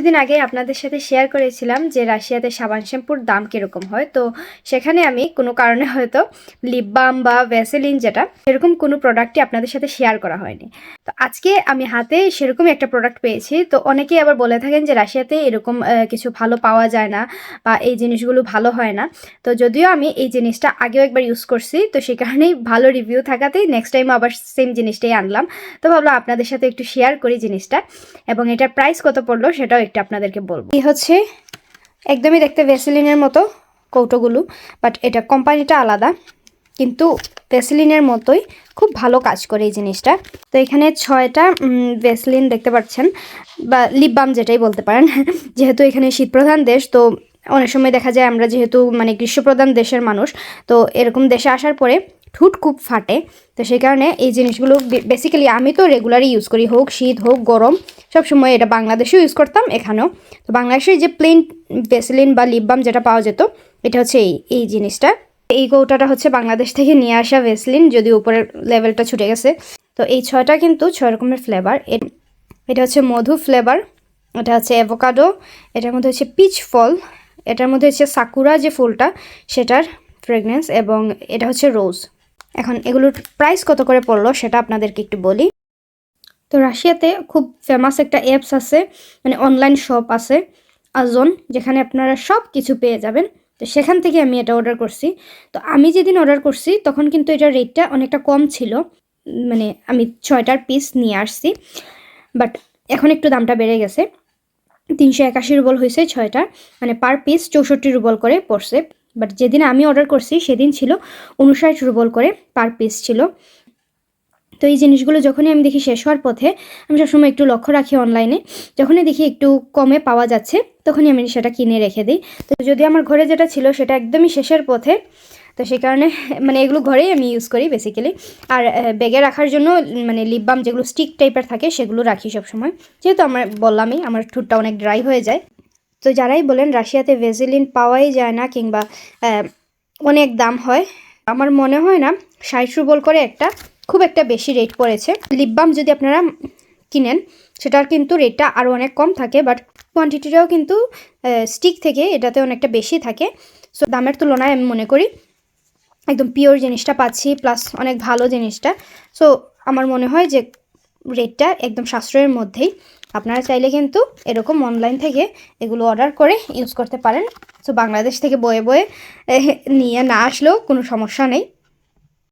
কিছুদিন আগে আপনাদের সাথে শেয়ার করেছিলাম যে রাশিয়াতে সাবান শ্যাম্পুর দাম কীরকম হয়। তো সেখানে আমি কোনো কারণে হয়তো লিপ বাম বা ভ্যাসেলিন যেটা, সেরকম কোনো প্রোডাক্টই আপনাদের সাথে শেয়ার করা হয়নি। তো আজকে আমি হাতে সেরকমই একটা প্রোডাক্ট পেয়েছি। তো অনেকেই আবার বলে থাকেন যে রাশিয়াতে এরকম কিছু ভালো পাওয়া যায় না বা এই জিনিসগুলো ভালো হয় না। তো যদিও আমি এই জিনিসটা আগেও একবার ইউজ করছি, তো সে কারণেই ভালো রিভিউ থাকাতেই নেক্সট টাইম আবার সেম জিনিসটাই আনলাম। তো ভাবলাম আপনাদের সাথে একটু শেয়ার করি জিনিসটা। এবং এটার প্রাইস কত পড়ল সেটাও একটু আপনাদেরকে বলব। এই হচ্ছে একদমই দেখতে ভেসেলিনের মতো কৌটোগুলো বাট এটা কোম্পানিটা আলাদা, কিন্তু ভেসলিনের মতোই খুব ভালো কাজ করে এই জিনিসটা। তো এখানে ছয়টা ভেসলিন দেখতে পাচ্ছেন, বা লিপ বাম যেটাই বলতে পারেন, যেহেতু এখানে শীতপ্রধান দেশ, তো অনেক সময় দেখা যায় আমরা যেহেতু মানে গ্রীষ্মপ্রধান দেশের মানুষ, তো এরকম দেশে আসার পরে ঠুট খুব ফাটে। তো সেই কারণে এই জিনিসগুলো বেসিক্যালি আমি তো রেগুলারই ইউজ করি, হোক শীত, হোক গরম। সব সময় এটা বাংলাদেশেও ইউজ করতাম, এখানেও। তো বাংলাদেশে যে প্লেন ভেসলিন বা লিপ বাম যেটা পাওয়া যেত, এটা হচ্ছে এই এই জিনিসটা। এই কৌটাটা হচ্ছে বাংলাদেশ থেকে নিয়ে আসা ভেসলিন যদি উপরের লেভেলটা ছুটে গেছে। তো এই ছয়টা কিন্তু ছয় রকমের ফ্লেভার এটা হচ্ছে মধু ফ্লেভার এটা হচ্ছে অ্যাভোকাডো এটার মধ্যে হচ্ছে পিচ ফল এটার মধ্যে হচ্ছে সাকুরা যে ফুলটা, সেটার ফ্রেগনেন্স এবং এটা হচ্ছে রোজ এখন এগুলোর প্রাইস কত করে পড়ল সেটা আপনাদেরকে একটু বলি। তো রাশিয়াতে খুব ফেমাস একটা অ্যাপস আছে মানে অনলাইন শপ আছে আজন যেখানে আপনারা সব কিছু পেয়ে যাবেন। তো সেখান থেকে আমি এটা অর্ডার করছি। তো আমি যেদিন অর্ডার করছি, তখন কিন্তু এটার রেটটা অনেকটা কম ছিল। মানে আমি ছয়টার পিস নিয়ে আসছি। বাট এখন একটু দামটা বেড়ে গেছে। তিনশো একাশি রুবল হয়েছে ছয়টা। মানে পার পিস চৌষট্টি রুবল করে পড়ছে। বাট যেদিন আমি অর্ডার করছি, সেদিন ছিল উনষাট রুবল করে পার পিস ছিল। তো এই জিনিসগুলো যখনই আমি দেখি শেষ হওয়ার পথে, আমি সবসময় একটু লক্ষ্য রাখি অনলাইনে যখনই দেখি একটু কমে পাওয়া যাচ্ছে, তখনই আমি সেটা কিনে রেখে দিই। তো যদি আমার ঘরে যেটা ছিল, সেটা একদমই শেষের পথে, তো সেই কারণে মানে এগুলো ঘরেই আমি ইউজ করি বেসিক্যালি আর ব্যাগে রাখার জন্য মানে লিপ বাম যেগুলো স্টিক টাইপের থাকে, সেগুলো রাখি সবসময়। যেহেতু আমার, বললামই, আমার ঠোঁটটা অনেক ড্রাই হয়ে যায়। তো যারাই বলেন রাশিয়াতে ভেজিলিন পাওয়াই যায় না কিংবা অনেক দাম হয়, আমার মনে হয় না ষাট রুবল করে একটা খুব একটা বেশি রেট পড়েছে। লিপ বাম যদি আপনারা কিনেন, সেটার কিন্তু রেটটা আরও অনেক কম থাকে বাট কোয়ান্টিটিটাও কিন্তু স্টিক থেকে এটাতে অনেকটা বেশি থাকে। সো দামের তুলনায় আমি মনে করি একদম পিওর জিনিসটা পাচ্ছি প্লাস অনেক ভালো জিনিসটা। সো আমার মনে হয় যে রেটটা একদম সাশ্রয়ের মধ্যেই। আপনারা চাইলে কিন্তু এরকম অনলাইন থেকে এগুলো অর্ডার করে ইউজ করতে পারেন। সো বাংলাদেশ থেকে বয়ে বয়ে নিয়ে না আসলেও কোনো সমস্যা নেই।